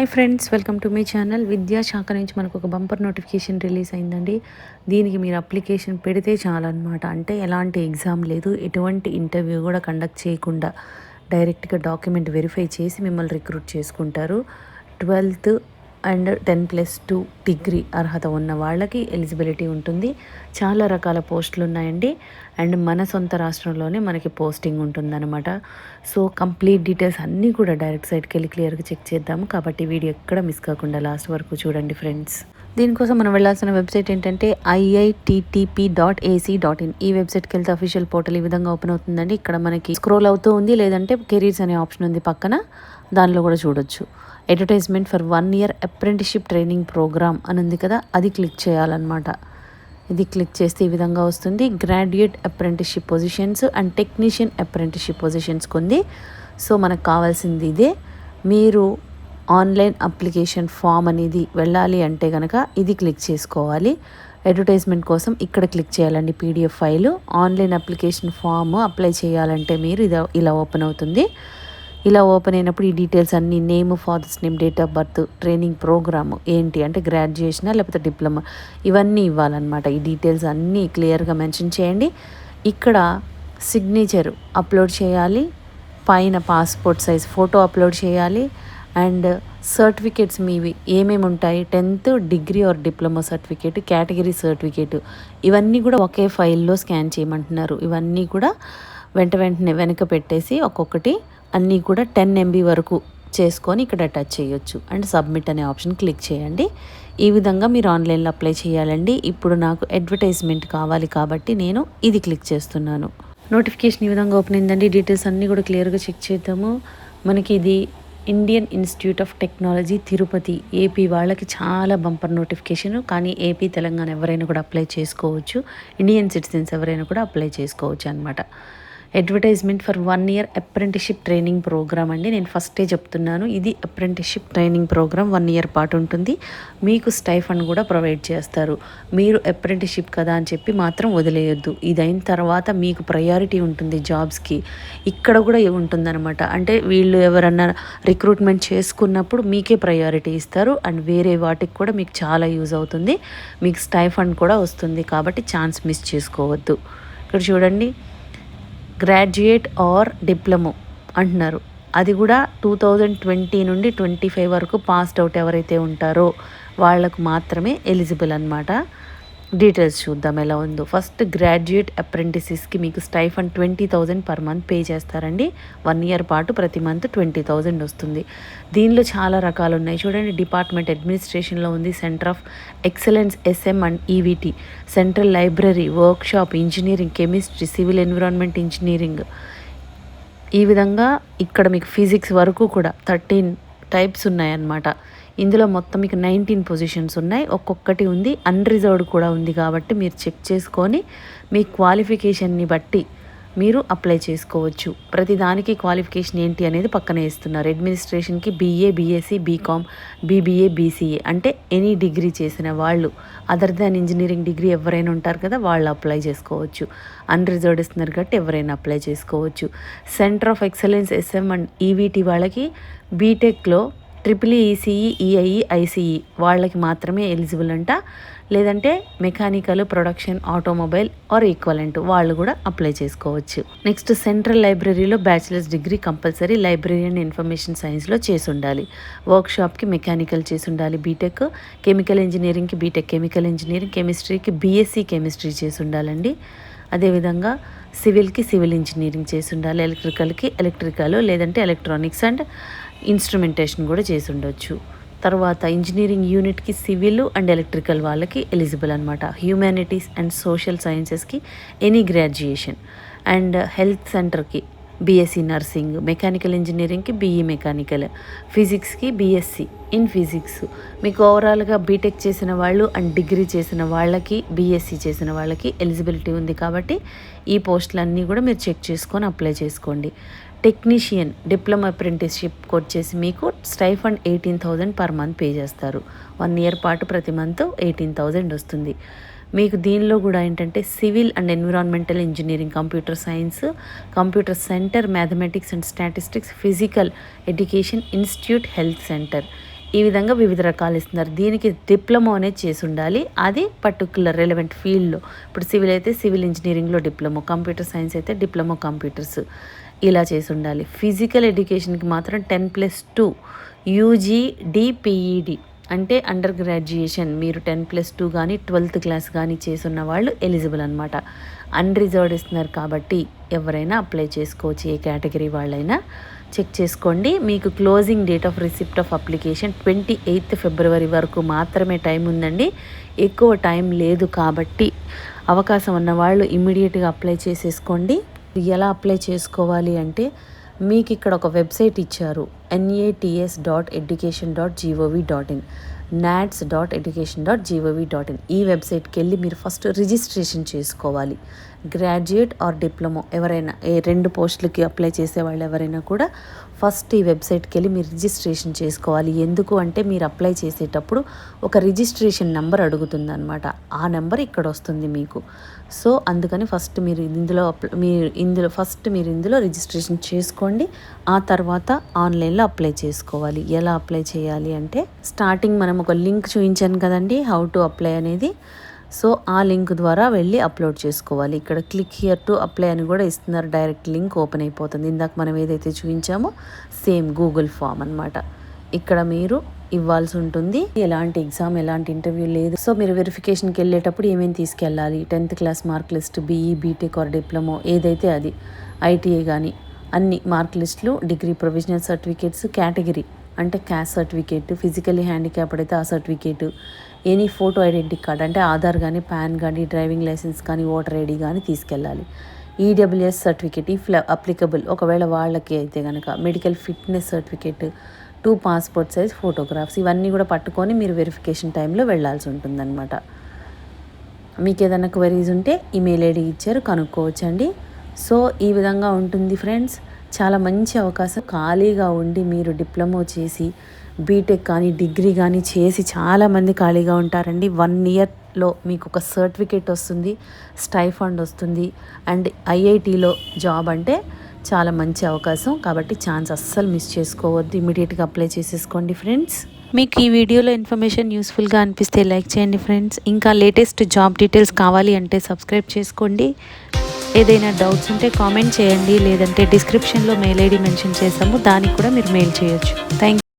Hi friends welcome to మీ channel విద్యాశాఖ నుంచి మనకు ఒక బంపర్ నోటిఫికేషన్ రిలీజ్ అయిందండి. దీనికి మీరు అప్లికేషన్ పెడితే చాలన్నమాట. అంటే ఎలాంటి ఎగ్జామ్ లేదు. ఎటువంటి ఇంటర్వ్యూ కూడా కండక్ట్ చేయకుండా డైరెక్ట్గా డాక్యుమెంట్ వెరిఫై చేసి మిమ్మల్ని రిక్రూట్ చేసుకుంటారు. Twelfth and ten plus two degree అర్హత ఉన్న వాళ్ళకి ఎలిజిబిలిటీ ఉంటుంది. చాలా రకాల పోస్టులు ఉన్నాయండి. అండ్ మన సొంత రాష్ట్రంలోనే మనకి పోస్టింగ్ ఉంటుందన్నమాట. సో కంప్లీట్ డీటెయిల్స్ అన్నీ కూడా డైరెక్ట్ సైట్కి వెళ్ళి క్లియర్గా చెక్ చేద్దాము. కాబట్టి వీడియో ఎక్కడ మిస్ కాకుండా లాస్ట్ వరకు చూడండి ఫ్రెండ్స్. దీనికోసం మనం వెళ్ళాల్సిన వెబ్సైట్ ఏంటంటే IITTP dot AC dot in ఈ వెబ్సైట్కి వెళ్తే అఫీషియల్ పోర్టల్ ఈ విధంగా ఓపెన్ అవుతుందండి. ఇక్కడ మనకి స్క్రోల్ అవుతూ ఉంది. లేదంటే కెరీర్స్ అనే ఆప్షన్ ఉంది పక్కన. దానిలో కూడా చూడొచ్చు. Advertisement for one year apprenticeship training programme అని ఉంది కదా అది క్లిక్ చేయాలన్నమాట. ఇది క్లిక్ చేస్తే ఈ విధంగా వస్తుంది. Graduate apprenticeship positions and technician apprenticeship పొజిషన్స్కి ఉంది సో మనకు కావాల్సింది ఇదే. మీరు ఆన్లైన్ అప్లికేషన్ ఫామ్ అనేది వెళ్ళాలి అంటే కనుక ఇది క్లిక్ చేసుకోవాలి. అడ్వర్టైజ్మెంట్ కోసం ఇక్కడ క్లిక్ చేయాలండి PDF file online application form apply చేయాలంటే మీరు ఇది ఇలా ఓపెన్ అవుతుంది. ఇలా ఓపెన్ అయినప్పుడు ఈ డీటెయిల్స్ అన్ని name father's name date of birth training programme ఏంటి అంటే గ్రాడ్యుయేషనా లేకపోతే డిప్లొమా? ఇవన్నీ ఇవ్వాలన్నమాట. ఈ డీటెయిల్స్ అన్నీ క్లియర్గా మెన్షన్ చేయండి. ఇక్కడ సిగ్నేచర్ అప్లోడ్ చేయాలి. పైన పాస్పోర్ట్ సైజ్ ఫోటో అప్లోడ్ చేయాలి. అండ్ సర్టిఫికేట్స్ మీవి ఏమేమి ఉంటాయి? Tenth degree or diploma certificate category certificate. ఇవన్నీ కూడా ఒకే ఫైల్లో స్కాన్ చేయమంటున్నారు. ఇవన్నీ కూడా వెంట వెంటనే వెనక పెట్టేసి ఒక్కొక్కటి అన్నీ కూడా టెన్ ఎంబీ వరకు చేసుకొని ఇక్కడ టచ్ చేయొచ్చు. అండ్ సబ్మిట్ అనే ఆప్షన్ క్లిక్ చేయండి. ఈ విధంగా మీరు ఆన్లైన్లో అప్లై చేయాలండి. ఇప్పుడు నాకు అడ్వర్టైజ్మెంట్ కావాలి కాబట్టి నేను ఇది క్లిక్ చేస్తున్నాను. నోటిఫికేషన్ ఈ విధంగా ఓపెన్ అయిందండి. డీటెయిల్స్ అన్నీ కూడా క్లియర్గా చెక్ చేద్దాము. మనకి ఇది Indian Institute of Technology Tirupati. AP వాళ్ళకి చాలా బంపర్ నోటిఫికేషన్. కానీ ఏపీ తెలంగాణ ఎవరైనా కూడా అప్లై చేసుకోవచ్చు. ఇండియన్ సిటిజన్స్ ఎవరైనా కూడా అప్లై చేసుకోవచ్చు అనమాట advertisement for one year apprenticeship training programme అండి. నేను ఫస్టే చెప్తున్నాను ఇది apprenticeship training programme one year పాటు ఉంటుంది. మీకు స్టైఫండ్ కూడా ప్రొవైడ్ చేస్తారు. మీరు అప్రెంటిషిప్ కదా అని చెప్పి మాత్రం వదిలేయొద్దు. ఇది అయిన తర్వాత మీకు ప్రయారిటీ ఉంటుంది జాబ్స్కి. ఇక్కడ కూడా ఉంటుందన్నమాట. అంటే వీళ్ళు ఎవరన్నా రిక్రూట్మెంట్ చేసుకున్నప్పుడు మీకే ప్రయారిటీ ఇస్తారు. అండ్ వేరే వాటికి కూడా మీకు చాలా యూజ్ అవుతుంది. మీకు స్టైఫండ్ కూడా వస్తుంది కాబట్టి ఛాన్స్ మిస్ చేసుకోవద్దు. ఇక్కడ చూడండి. గ్రాడ్యుయేట్ ఆర్ డిప్లొమో అంటున్నారు. అది కూడా టూ థౌజండ్ ట్వంటీ నుండి ట్వంటీ ఫైవ్ వరకు పాస్డ్ అవుట్ ఎవరైతే ఉంటారో వాళ్ళకు మాత్రమే ఎలిజిబుల్ అనమాట డీటెయిల్స్ చూద్దాం ఎలా ఉందో. ఫస్ట్ గ్రాడ్యుయేట్ అప్రెంటిసెస్కి మీకు stipend twenty thousand per month pay చేస్తారండి. వన్ ఇయర్ పాటు ప్రతి మంత్ ట్వంటీ థౌజండ్ వస్తుంది. దీనిలో చాలా రకాలు ఉన్నాయి. చూడండి డిపార్ట్మెంట్ అడ్మినిస్ట్రేషన్లో ఉంది centre of excellence SM and EVT central library workshop engineering chemistry civil environment engineering ఈ విధంగా ఇక్కడ మీకు ఫిజిక్స్ వరకు కూడా థర్టీన్ టైప్స్ ఉన్నాయన్నమాట. ఇందులో మొత్తం మీకు నైన్టీన్ పొజిషన్స్ ఉన్నాయి. ఒక్కొక్కటి ఉంది. అన్రిజర్వ్డ్ కూడా ఉంది కాబట్టి మీరు చెక్ చేసుకొని మీ క్వాలిఫికేషన్ని బట్టి మీరు అప్లై చేసుకోవచ్చు. ప్రతిదానికి క్వాలిఫికేషన్ ఏంటి అనేది పక్కనే వేస్తున్నారు. అడ్మినిస్ట్రేషన్కి BA BSc BCom BBA BCA అంటే ఎనీ డిగ్రీ చేసిన వాళ్ళు అదర్ దాన్ ఇంజనీరింగ్ డిగ్రీ ఎవరైనా ఉంటారు కదా వాళ్ళు అప్లై చేసుకోవచ్చు. అన్రిజర్వ్డ్ ఇస్తున్నారు కాబట్టి ఎవరైనా అప్లై చేసుకోవచ్చు. Centre of excellence SM and EVT వాళ్ళకి బీటెక్లో ట్రిపుల్ ఈసీఈ ఈఐఈ ఐసీఈ వాళ్ళకి మాత్రమే ఎలిజిబుల్ అంట. లేదంటే mechanical production automobile or equivalent వాళ్ళు కూడా అప్లై చేసుకోవచ్చు. నెక్స్ట్ సెంట్రల్ లైబ్రరీలో bachelor's degree compulsory library and information సైన్స్లో చేసి ఉండాలి వర్క్షాప్కి మెకానికల్ చేసి ఉండాలి బీటెక్ కెమికల్ ఇంజనీరింగ్కి బీటెక్ కెమికల్ ఇంజనీరింగ్ కెమిస్ట్రీకి బీఎస్సీ కెమిస్ట్రీ చేసి ఉండాలండి అదేవిధంగా సివిల్కి సివిల్ ఇంజనీరింగ్ చేసి ఉండాలి ఎలక్ట్రికల్కి ఎలక్ట్రికల్ లేదంటే ఎలక్ట్రానిక్స్ అండ్ ఇన్స్ట్రుమెంటేషన్ కూడా చేసి ఉండొచ్చు తర్వాత ఇంజనీరింగ్ యూనిట్కి సివిల్ అండ్ ఎలక్ట్రికల్ వాళ్ళకి ఎలిజిబుల్ అనమాట హ్యూమానిటీస్ అండ్ సోషల్ సైన్సెస్కి ఎనీ గ్రాడ్యుయేషన్. అండ్ హెల్త్ సెంటర్కి బీఎస్సీ నర్సింగ్ మెకానికల్ ఇంజనీరింగ్కి బీఈ మెకానికల్ ఫిజిక్స్కి బీఎస్సీ ఇన్ ఫిజిక్స్. మీకు ఓవరాల్గా బీటెక్ చేసిన వాళ్ళు అండ్ డిగ్రీ చేసిన వాళ్ళకి బీఎస్సీ చేసిన వాళ్ళకి ఎలిజిబిలిటీ ఉంది కాబట్టి ఈ పోస్టులన్నీ కూడా మీరు చెక్ చేసుకొని అప్లై చేసుకోండి. టెక్నీషియన్ డిప్లొమా అప్రెంటిస్షిప్కి వచ్చేసి మీకు stipend eighteen thousand per month pay చేస్తారు. వన్ ఇయర్ పాటు ప్రతి మంత్ ఎయిటీన్ థౌజండ్ వస్తుంది. మీకు దీనిలో కూడా ఏంటంటే civil and environmental engineering computer science computer centre mathematics and statistics physical education institute health centre. ఈ విధంగా వివిధ రకాలు ఇస్తున్నారు. దీనికి డిప్లొమా అనేది చేసి ఉండాలి. అది పర్టికులర్ రెలవెంట్ ఫీల్డ్లో. ఇప్పుడు సివిల్ అయితే సివిల్ ఇంజనీరింగ్లో డిప్లొమా కంప్యూటర్ సైన్స్ అయితే డిప్లొమా కంప్యూటర్స్. ఇలా చేసి ఉండాలి. ఫిజికల్ ఎడ్యుకేషన్కి మాత్రం ten plus two UG DPEd అంటే అండర్ గ్రాడ్యుయేషన్ మీరు టెన్ ప్లస్ టూ కానీ ట్వెల్త్ క్లాస్ కానీ చేసున్న వాళ్ళు ఎలిజిబుల్ అనమాట అన్రిజర్వ్డ్ ఇస్తున్నారు కాబట్టి ఎవరైనా అప్లై చేసుకోవచ్చు. ఏ కేటగిరీ వాళ్ళైనా చెక్ చేసుకోండి. మీకు closing date of receipt of application twenty eighth ఫిబ్రవరి వరకు మాత్రమే టైం ఉందండి. ఎక్కువ టైం లేదు కాబట్టి అవకాశం ఉన్న వాళ్ళు ఇమ్మీడియట్గా అప్లై చేసేసుకోండి. ఎలా అప్లై చేసుకోవాలి అంటే మీకు ఇక్కడ ఒక వెబ్సైట్ ఇచ్చారు NATS dot education dot gov dot in NATS dot education dot gov dot in ఈ వెబ్సైట్కి వెళ్ళి మీరు ఫస్ట్ రిజిస్ట్రేషన్ చేసుకోవాలి. Graduate or diploma. ఎవరైనా ఏ రెండు పోస్టులకి అప్లై చేసే వాళ్ళు ఎవరైనా కూడా ఫస్ట్ ఈ వెబ్సైట్కి వెళ్ళి మీరు రిజిస్ట్రేషన్ చేసుకోవాలి. ఎందుకు అంటే మీరు అప్లై చేసేటప్పుడు ఒక రిజిస్ట్రేషన్ నెంబర్ అడుగుతుంది అనమాట ఆ నెంబర్ ఇక్కడ వస్తుంది మీకు. సో అందుకని ఫస్ట్ మీరు ఇందులో మీరు ఇందులో ఫస్ట్ మీరు ఇందులో రిజిస్ట్రేషన్ చేసుకోండి. ఆ తర్వాత ఆన్లైన్లో అప్లై చేసుకోవాలి. ఎలా అప్లై చేయాలి అంటే స్టార్టింగ్ మనం ఒక లింక్ చూపించాను కదండి హౌ టు అప్లై అనేది. సో ఆ లింక్ ద్వారా వెళ్ళి అప్లోడ్ చేసుకోవాలి. ఇక్కడ క్లిక్ హియర్ టు అప్లై అని కూడా ఇస్తున్నారు. డైరెక్ట్ లింక్ ఓపెన్ అయిపోతుంది. ఇందాక మనం ఏదైతే చూపించామో సేమ్ గూగుల్ ఫామ్ అనమాట ఇక్కడ మీరు ఇవ్వాల్సి ఉంటుంది. ఎలాంటి ఎగ్జామ్ ఎలాంటి ఇంటర్వ్యూ లేదు. సో మీరు వెరిఫికేషన్కి వెళ్ళేటప్పుడు ఏమేమి తీసుకెళ్ళాలి? Tenth class mark list BE BTech or diploma ఏదైతే అది ఐటీఐ కానీ అన్ని మార్క్ లిస్టులు డిగ్రీ ప్రొవిజనల్ సర్టిఫికేట్స్ కేటగిరీ అంటే క్యాస్ట్ సర్టిఫికేట్ ఫిజికలీ హ్యాండిక్యాప్డ్ అయితే ఆ certificate any photo identity card అంటే ఆధార్ కానీ పాన్ కానీ డ్రైవింగ్ లైసెన్స్ కానీ ఓటర్ ఐడి కానీ తీసుకెళ్ళాలి. ఈడబ్ల్యూఎస్ సర్టిఫికేట్ ఇఫ్ అప్లికబుల్ ఒకవేళ వాళ్ళకి అయితే కనుక medical fitness certificate two passport size photographs ఇవన్నీ కూడా పట్టుకొని మీరు వెరిఫికేషన్ టైంలో వెళ్ళాల్సి ఉంటుందన్నమాట. మీకు ఏదైనా క్వరీస్ ఉంటే ఈమెయిల్ ఐడి ఇచ్చారు కనుక్కోవచ్చండి. సో ఈ విధంగా ఉంటుంది ఫ్రెండ్స్ చాలా మంచి అవకాశం. ఖాళీగా ఉండి మీరు డిప్లొమా చేసి బీటెక్ కానీ డిగ్రీ కానీ చేసి చాలామంది ఖాళీగా ఉంటారండి. వన్ ఇయర్లో మీకు ఒక సర్టిఫికేట్ వస్తుంది స్టైఫండ్ వస్తుంది. అండ్ ఐఐటీలో జాబ్ అంటే చాలా మంచి అవకాశం. కాబట్టి ఛాన్స్ అస్సలు మిస్ చేసుకోవద్దు. ఇమీడియట్గా అప్లై చేసేసుకోండి ఫ్రెండ్స్ మీకు ఈ వీడియోలో ఇన్ఫర్మేషన్ యూస్ఫుల్గా అనిపిస్తే లైక్ చేయండి ఫ్రెండ్స్ ఇంకా లేటెస్ట్ జాబ్ డీటెయిల్స్ కావాలి అంటే సబ్స్క్రైబ్ చేసుకోండి. ఏదైనా డౌట్స్ ఉంటే కామెంట్ చేయండి. లేదంటే డిస్క్రిప్షన్లో మెయిల్ ఐడి మెన్షన్ చేసాము దానికి కూడా మీరు మెయిల్ చేయొచ్చు. థ్యాంక్